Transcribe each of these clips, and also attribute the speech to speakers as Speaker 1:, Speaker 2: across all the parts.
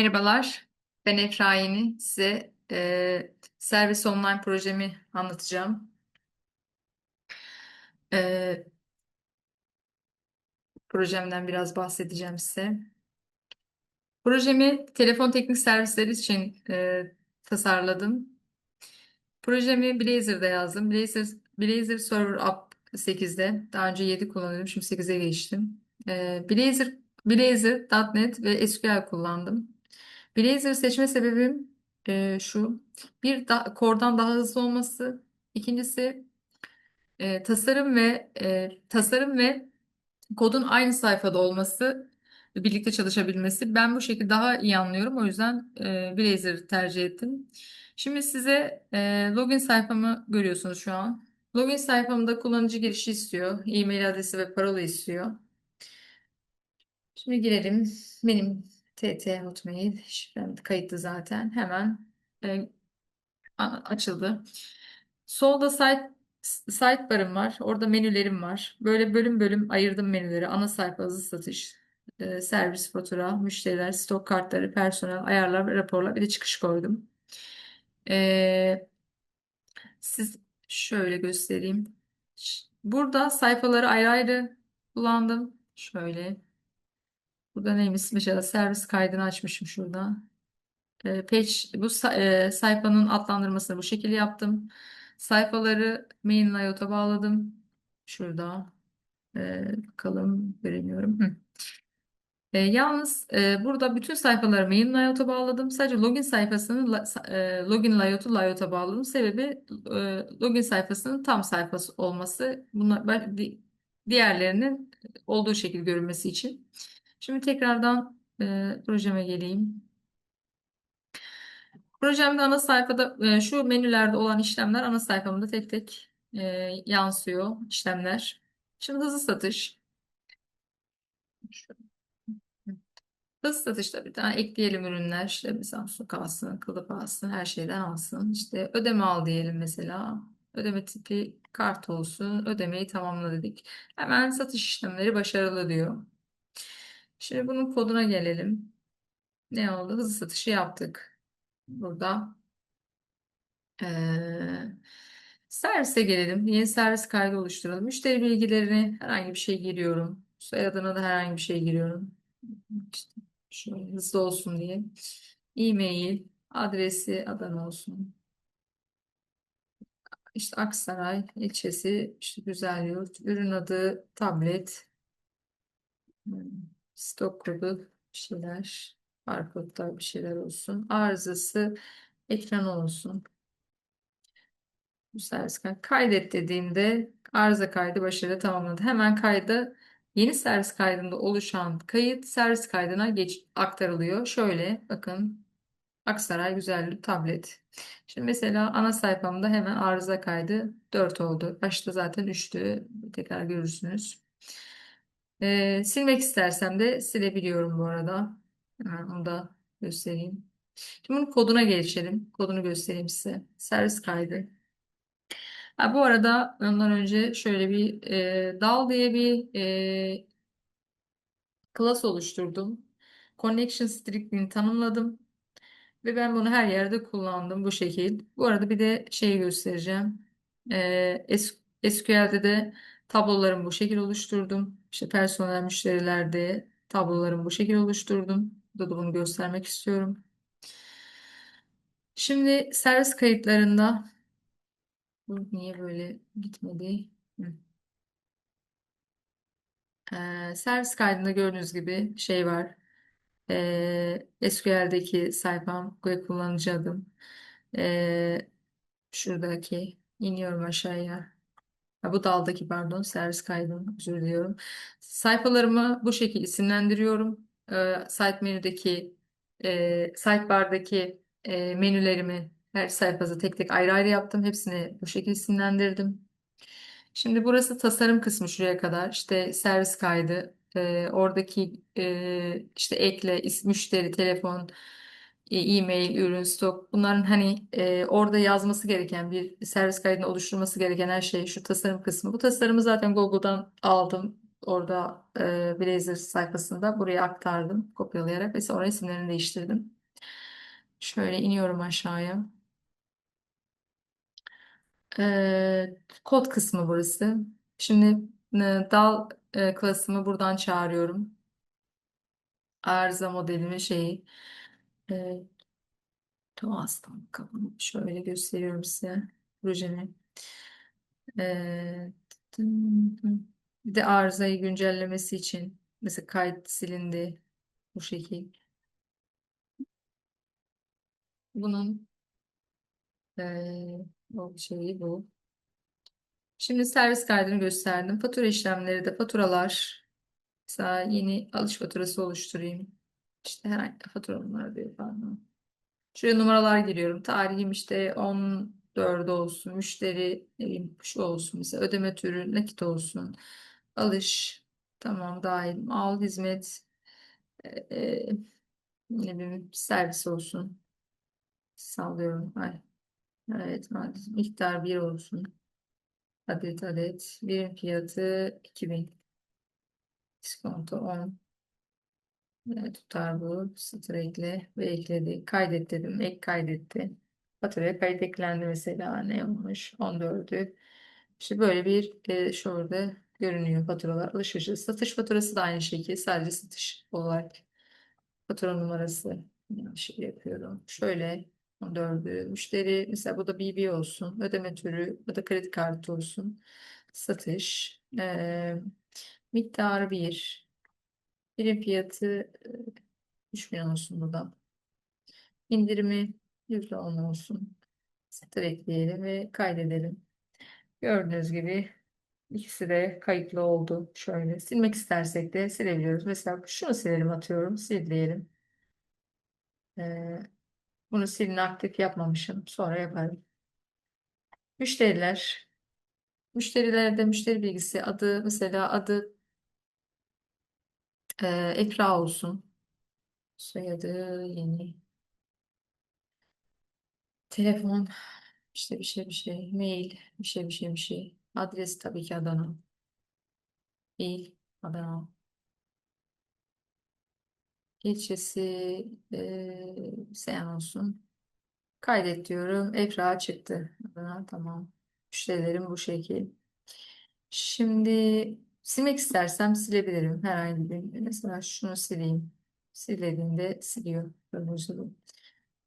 Speaker 1: Merhabalar, ben Efra Yeni. Size eee, servis online projemi anlatacağım. Eee, projemden biraz bahsedeceğim size. Projemi telefon teknik servisleri için eee, tasarladım. Projemi Blazor'da yazdım. Blazor, Blazor Server App 8'de. Daha önce 7 kullanıyordum, şimdi 8'e geçtim. Eee Blazor, Blazor.NET ve SQL kullandım. Blazor seçme sebebim e, şu. Bir da, Core'dan daha hızlı olması. İkincisi e, tasarım ve e, tasarım ve kodun aynı sayfada olması ve birlikte çalışabilmesi. Ben bu şekilde daha iyi anlıyorum. O yüzden e, Blazor tercih ettim. Şimdi size e, login sayfamı görüyorsunuz şu an. Login sayfamda kullanıcı girişi istiyor. E-mail adresi ve parola istiyor. Şimdi girelim. Benim TT Hotmail şifrem kayıtlı zaten. Hemen e, açıldı. Solda site sidebar'ım var. Orada menülerim var. Böyle bölüm bölüm ayırdım menüleri. Ana sayfa, hızlı satış, e, servis, fatura, müşteriler, stok kartları, personel, ayarlar, raporlar. Bir de çıkış koydum. E, siz şöyle göstereyim. Burada sayfaları ayrı ayrı kullandım. Şöyle. Burada neymiş? Mesela servis kaydını açmışım şurada. E, page, bu sa- e, sayfanın adlandırmasını bu şekilde yaptım. Sayfaları main layout'a bağladım. Şurada. E, bakalım göremiyorum. E, yalnız e, burada bütün sayfaları main layout'a bağladım. Sadece login sayfasının la- e, login layout'u layout'a bağladım. Sebebi e, login sayfasının tam sayfası olması. Bunlar ben- di- diğerlerinin olduğu şekilde görünmesi için. Şimdi tekrardan e, projeme geleyim. Projemde ana sayfada e, şu menülerde olan işlemler ana sayfamda tek tek e, yansıyor işlemler. Şimdi hızlı satış. Hızlı satışta bir tane ekleyelim ürünler. İşte mesela su kalsın, kılıf alsın, her şeyden alsın. İşte ödeme al diyelim mesela. Ödeme tipi kart olsun. Ödemeyi tamamla dedik. Hemen satış işlemleri başarılı diyor. Şimdi bunun koduna gelelim. Ne oldu? Hızlı satışı yaptık. Burada Ee, servise gelelim. Yeni servis kaydı oluşturalım. Müşteri bilgilerini herhangi bir şey giriyorum. Soyadına da herhangi bir şey giriyorum. İşte şöyle hızlı olsun diye. E-mail, adresi Adana olsun. İşte Aksaray ilçesi, işte Güzelyurt, ürün adı tablet, hmm, stok kodu bir şeyler, barkodlar bir şeyler olsun. Arızası ekran olsun. Bu servis kaydı. Kaydet dediğimde arıza kaydı başarılı tamamladı. Hemen kaydı yeni servis kaydında oluşan kayıt servis kaydına geç aktarılıyor. Şöyle bakın Aksaray Güzellik tablet. Şimdi mesela ana sayfamda hemen arıza kaydı 4 oldu. Başta zaten 3'tü. Tekrar görürsünüz. Ee, silmek istersem de silebiliyorum bu arada. Hemen onu da göstereyim. Şimdi bunun koduna geçelim. Kodunu göstereyim size. Servis kaydı. Ha, bu arada ondan önce şöyle bir e, dal diye bir e, class oluşturdum. Connection string'ini tanımladım. Ve ben bunu her yerde kullandım bu şekil. Bu arada bir de şey göstereceğim. E, SQL'de de tablolarımı bu şekil oluşturdum. İşte personel müşterilerde tablolarımı bu şekil oluşturdum. Burada da bunu göstermek istiyorum. Şimdi servis kayıtlarında bu niye böyle gitmedi? Hı. Ee, servis kaydında gördüğünüz gibi şey var. Ee, SQL'deki sayfam ve kullanıcı adım. Ee, şuradaki iniyorum aşağıya. Ha, bu daldaki pardon servis kaydım özür diliyorum. Sayfalarımı bu şekilde isimlendiriyorum. Ee, site menüdeki e, sidebar'daki e, menülerimi her sayfada tek tek ayrı ayrı yaptım. Hepsini bu şekilde isimlendirdim. Şimdi burası tasarım kısmı şuraya kadar. İşte servis kaydı, e, oradaki e, işte ekle, is- müşteri, telefon, e, e-mail, ürün, stok. Bunların hani e, orada yazması gereken bir servis kaydını oluşturması gereken her şey şu tasarım kısmı. Bu tasarımı zaten Google'dan aldım. orada e, Blazor sayfasında buraya aktardım kopyalayarak ve sonra isimlerini değiştirdim. Şöyle iniyorum aşağıya. E, kod kısmı burası. Şimdi e, dal e, klasımı buradan çağırıyorum. Arıza modelimi şeyi e, Doğastan bakalım. Şöyle gösteriyorum size projemi. E, bir de arızayı güncellemesi için mesela kayıt silindi bu şekil. Bunun e, o şeyi bu. Şimdi servis kaydını gösterdim. Fatura işlemleri de faturalar. Mesela yeni alış faturası oluşturayım. İşte herhangi fatura numara diyor falan. Şuraya numaralar giriyorum. Tarihim işte 14 olsun. Müşteri ne bileyim şu olsun. Mesela ödeme türü nakit olsun. Alış. Tamam dahil. Al hizmet. e, e, ne bileyim servis olsun. Sallıyorum. Ay. Evet maalesef. Miktar 1 olsun. Adet adet. Birim fiyatı 2000. Diskonto 10. Tutar bu. Ekle ve ekledi. Kaydet dedim. Ek kaydetti. Faturaya kayıt eklendi mesela. Ne olmuş? 14'ü. İşte böyle bir e, şurada görünüyor faturalar. Alışveriş. Satış faturası da aynı şekilde. Sadece satış olarak fatura numarası yani şey yapıyorum. Şöyle 14'ü. Müşteri mesela bu da BB olsun. Ödeme türü ya da kredi kartı olsun. Satış. E, miktarı 1. Birim fiyatı 3000 olsun burada. İndirimi %10 olsun. Satır ekleyelim ve kaydedelim. Gördüğünüz gibi ikisi de kayıtlı oldu. Şöyle silmek istersek de silebiliyoruz. Mesela şunu silelim atıyorum. Sil diyelim. Ee, bunu silin aktif yapmamışım. Sonra yaparım. Müşteriler. Müşterilerde müşteri bilgisi adı mesela adı e, Ekra olsun. Soyadı yeni. Telefon işte bir şey bir şey. Mail bir şey bir şey bir şey. Adres tabii ki Adana. İl Adana. İlçesi e, Seyhan olsun. Kaydet diyorum. Ekra çıktı. Adana tamam. Müşterilerim bu şekil. Şimdi silmek istersem silebilirim herhangi bir. Mesela şunu sileyim. Silediğinde siliyor. Gibi.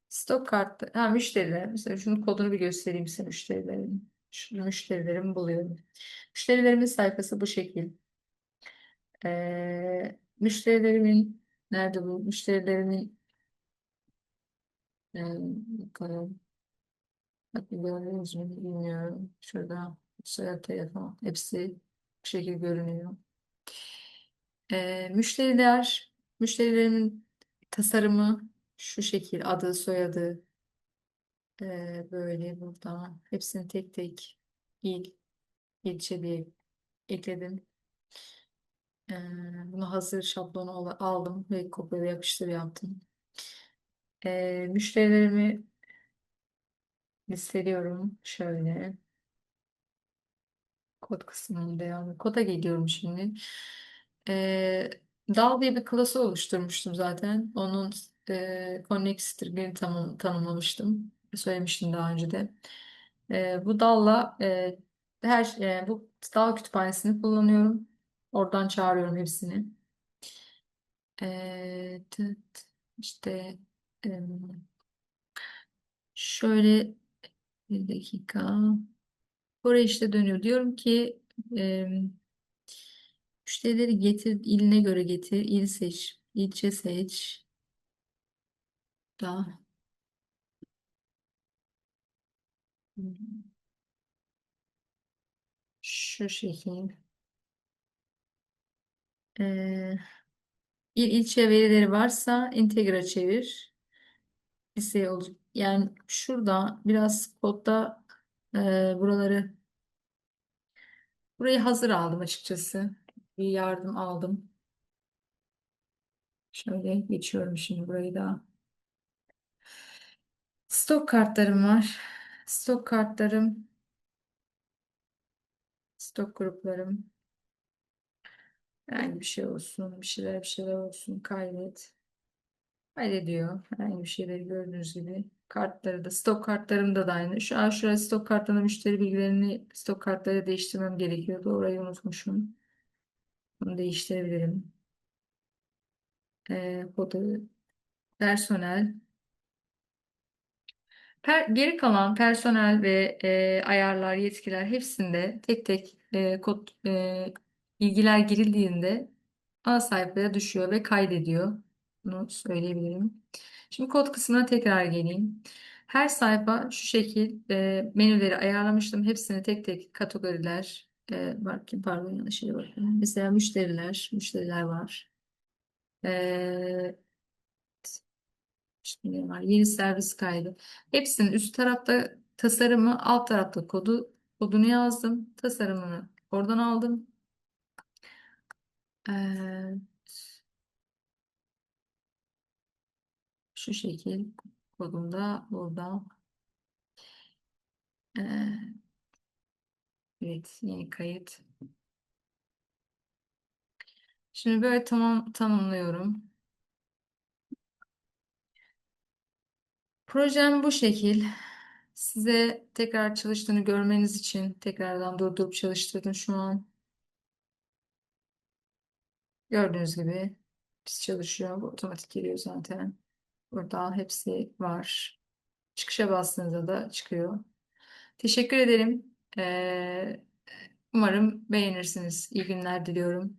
Speaker 1: Stok kartı. Ha müşteriler. Mesela şunun kodunu bir göstereyim size müşterilerin. Şu müşterilerimi buluyorum. Müşterilerimin sayfası bu şekil. Ee, müşterilerimin nerede bu? Müşterilerimin ee, bakalım. Bakın gördünüz mü bilmiyorum. Şurada soyad telefon. Hepsi bu şekil görünüyor. Ee, müşteriler, müşterilerimin tasarımı şu şekil adı, soyadı ee, böyle burada hepsini tek tek il, ilçe diye ekledim. Ee, bunu hazır şablonu al- aldım ve kopyala yapıştır yaptım. Ee, müşterilerimi listeliyorum şöyle. Kod kısmında yani koda geliyorum şimdi. Ee, Dal diye bir klası oluşturmuştum zaten. Onun e, connect string'ini tanım, tanımlamıştım. Söylemiştim daha önce de. Ee, bu dalla e, her e, bu dal kütüphanesini kullanıyorum. Oradan çağırıyorum hepsini. Ee, tıt, işte em, şöyle bir dakika. Buraya işte dönüyor. Diyorum ki em, müşterileri getir, iline göre getir, il seç, ilçe seç. Da. Şu şekil. Ee, il ilçe verileri varsa integra çevir. Listeye olur. Yani şurada biraz kodda buraları burayı hazır aldım açıkçası. Bir yardım aldım. Şöyle geçiyorum şimdi burayı da. Stok kartlarım var. Stok kartlarım, stok gruplarım. Herhangi bir şey olsun. Bir şeyler bir şeyler olsun. Kaydet. Kaydediyor. Herhangi bir şeyleri gördüğünüz gibi. Kartları da stok kartlarımda da aynı. Şu an şuraya stok kartlarında müşteri bilgilerini stok kartları değiştirmem gerekiyordu. Orayı unutmuşum. Bunu değiştirebilirim. Ee, kodu personel Per- geri kalan personel ve e, ayarlar, yetkiler hepsinde tek tek e, kod e, bilgiler girildiğinde ana sayfaya düşüyor ve kaydediyor. Bunu söyleyebilirim. Şimdi kod kısmına tekrar geleyim. Her sayfa şu şekil e, menüleri ayarlamıştım. Hepsini tek tek kategoriler e, bakayım pardon yanlış yere bakıyorum. Mesela müşteriler, müşteriler var. E, ne var? Yeni servis kaydı. Hepsinin üst tarafta tasarımı, alt tarafta kodu. Kodunu yazdım. Tasarımını oradan aldım. Ee, şu şekil kodumda burada. Ee, evet, yeni kayıt. Şimdi böyle tamam tanımlıyorum. Projem bu şekil. Size tekrar çalıştığını görmeniz için tekrardan durdurup çalıştırdım şu an. Gördüğünüz gibi biz çalışıyor. Bu otomatik geliyor zaten. Burada hepsi var. Çıkışa bastığınızda da çıkıyor. Teşekkür ederim. Ee, umarım beğenirsiniz. İyi günler diliyorum.